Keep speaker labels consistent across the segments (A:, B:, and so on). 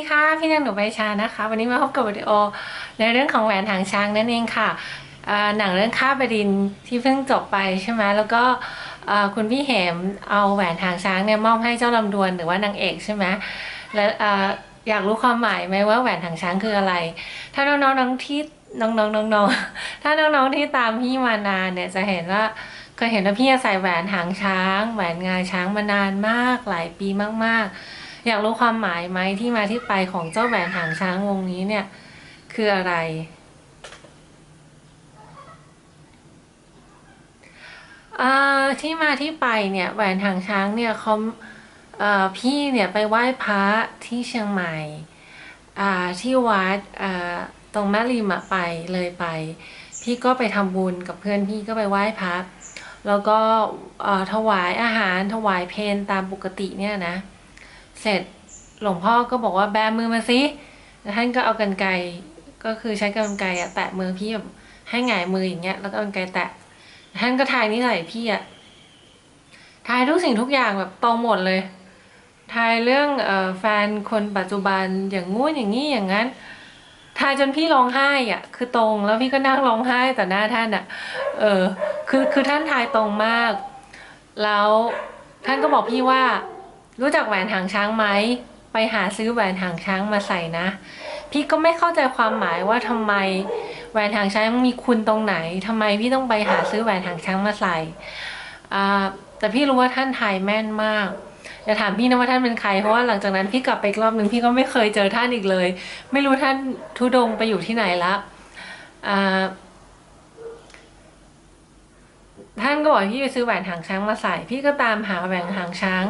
A: สวัสดีค่ะพี่นางหนูใบชานะคะ วันนี้มาพบกับวิดีโอในเรื่องของแหวนหางช้างนั่นเองค่ะหนังเรื่องข้าบดินที่เพิ่งจบไปใช่ไหมแล้วก็คุณพี่เหมเอาแหวนหางช้างเนี่ยมอบให้เจ้าลำดวนหรือว่านางเอกใช่ไหมแล้วอ่าอยากรู้ความหมายไหมว่าแหวนหางช้างคืออะไร ถ้าน้องๆน้องที่น้องๆน้องๆถ้าน้องๆที่ตามพี่มานานเนี่ยจะเห็นว่าเคยเห็นว่าพี่ใส่แหวนหางช้าง แหวนงาช้างมานานมากหลายปีมากๆ อยากรู้ความหมายไหมที่มาที่ไปของเจ้าแหวนหางช้างวงนี้เนี่ย คืออะไร ที่มาที่ไปเนี่ยแหวนหางช้างเนี่ยเขาเอ่อพี่เนี่ยไปไหว้พระที่เชียงใหม่ที่วัดตรงแม่ริมอะไปเลยไป พี่ก็ไปทำบุญกับเพื่อนพี่ก็ไปไหว้พระแล้วก็ถวายอาหารถวายเพลตามปกติเนี่ยนะ เสร็จหลวงพ่อก็บอกว่าแบมือมาสิแล้วท่านก็เอากันไกก็คือใช้กันไกรอะแตะมือพี่แบบให้หงายมืออย่างเงี้ย แล้วก็กันไกแตะท่านก็ทายนิสัยพี่อะทายทุกสิ่งทุกอย่างแบบตรงหมดเลย ทายเรื่องเออแฟนคนปัจจุบันอย่างงู้นอย่างนี้อย่างนั้น ทายจนพี่ร้องไห้อะคือตรงแล้วพี่ก็นั่งร้องไห้แต่หน้าท่านอะเออคือคือท่านทายตรงมาก แล้วท่านก็บอกพี่ว่า รู้จักแหวนหางช้างไหม ไปหาซื้อแหวนหางช้างมาใส่นะ พี่ก็ไม่เข้าใจความหมายว่าทำไมแหวนหางช้างมีคุณตรงไหนทำไมพี่ต้องไปหาซื้อแหวนหางช้างมาใส่แต่พี่รู้ว่าท่านทายแม่นมากอย่าถามพี่นะว่าท่านเป็นใคร เพราะว่าหลังจากนั้นพี่กลับไปรอบหนึ่งพี่ก็ไม่เคยเจอท่านอีกเลย ไม่รู้ท่านทุดงไปอยู่ที่ไหนละอ่า ท่านก็ บอกพี่ไปซื้อแหวนหางช้างมาใส่ พี่ก็ตามหาแหวนหางช้าง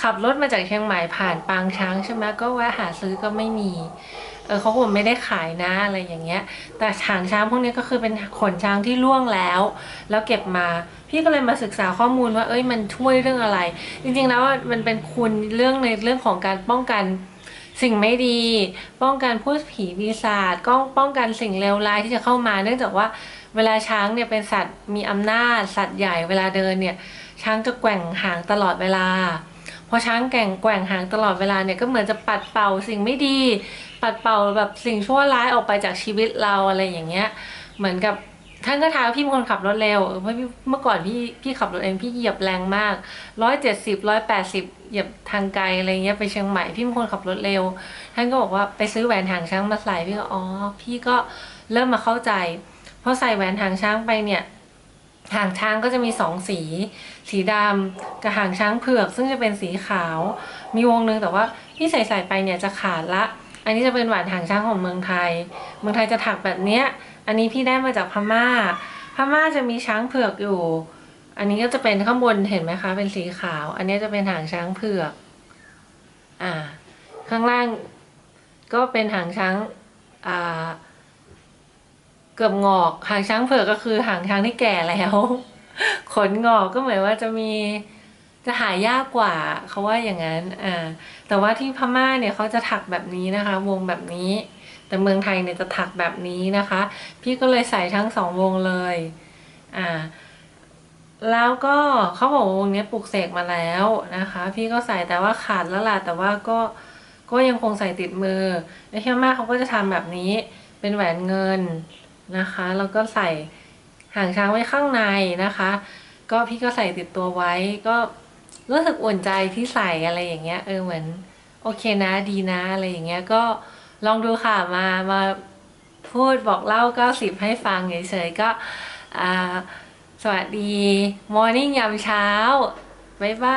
A: ขับรถมาจากเชียงใหม่ผ่านปางช้างใช่ไหมก็แวะหาซื้อก็ไม่มีเออเขาบอกไม่ได้ขายนะอะไรอย่างเงี้ย แต่หางช้างพวกนี้ก็คือเป็นขนช้างที่ล่วงแล้ว แล้วเก็บมา พี่ก็เลยมาศึกษาข้อมูลว่าเอ้ยมันช่วยเรื่องอะไร จริงๆแล้วมันเป็นคุณเรื่องในเรื่องของการป้องกันสิ่งไม่ดี ป้องกันพูดผีปีศาจก็ป้องกันสิ่งเลวร้ายที่จะเข้ามา เนื่องจากว่า เวลาช้างเนี่ยเป็นสัตว์มีอำนาจ สัตว์ใหญ่เวลาเดินเนี่ยช้างจะแกว่งหางตลอดเวลาพอช้างแก่งแกว่งหางตลอดเวลาเนี่ยก็เหมือนจะปัดเป่าสิ่งไม่ดี ปัดเป่าแบบสิ่งชั่วร้ายออกไปจากชีวิตเราอะไรอย่างเงี้ย เหมือนกับท่านก็ท้าว่าพี่เป็นคนขับรถเร็วเพราะเมื่อก่อนพี่พี่ขับรถเองพี่เหยียบแรงมากร้อยเจ็ดสิบร้อยแปดสิบเหยียบทางไกลอะไรเงี้ยไปเชียงใหม่พี่เป็นคนขับรถเร็ว ท่านก็บอกว่าไปซื้อแหวนหางช้างมาใส่พี่ก็อ๋อพี่ก็เริ่มมาเข้าใจ พอใส่แหวนหางช้างไปเนี่ยหางช้างก็จะมีสองสี สีดำกับหางช้างเผือก ซึ่งจะเป็นสีขาว มีวงหนึ่งแต่ว่าที่ใส่ใส่ไปเนี่ยจะขาดละ อันนี้จะเป็นแหวนหางช้างของเมืองไทย เมืองไทยจะถักแบบเนี้ย อันนี้พี่ได้มาจากพม่า พม่าจะมีช้างเผือกอยู่ อันนี้ก็จะเป็นข้างบนเห็นไหมคะ เป็นสีขาว อันนี้จะเป็นหางช้างเผือก อ่า ข้างล่างก็เป็นหางช้าง อ่า เกือบงอกหางช้างเผือกก็คือหางช้างที่แก่แล้ว ขนงอกก็เหมือนว่าจะมีจะหายากกว่าเขาว่าอย่างนั้นอ่าแต่ว่าที่พม่าเนี่ยเขาจะถักแบบนี้นะคะ วงแบบนี้ แต่เมืองไทยเนี่ยจะถักแบบนี้นะคะ พี่ก็เลยใส่ทั้งสองวงเลยอ่าแล้วก็เขาบอกวงนี้ปลูกเสกมาแล้วนะคะ พี่ก็ใส่แต่ว่าขาดแล้วล่ะแต่ว่าก็ก็ยังคงใส่ติดมือในที่พม่าเขาก็จะทำแบบนี้เป็นแหวนเงิน นะคะ แล้วก็ใส่หางช้างไว้ข้างในนะคะ ก็พี่ก็ใส่ติดตัวไว้ก็รู้สึกอุ่นใจที่ใส่อะไรอย่างเงี้ยเออเหมือนโอเคนะดีนะอะไรอย่างเงี้ยก็ลองดูค่ะมามาพูดบอกเล่าก็สิบให้ฟังเฉยๆก็สวัสดีมอร์นิ่งยามเช้าบ๊ายบาย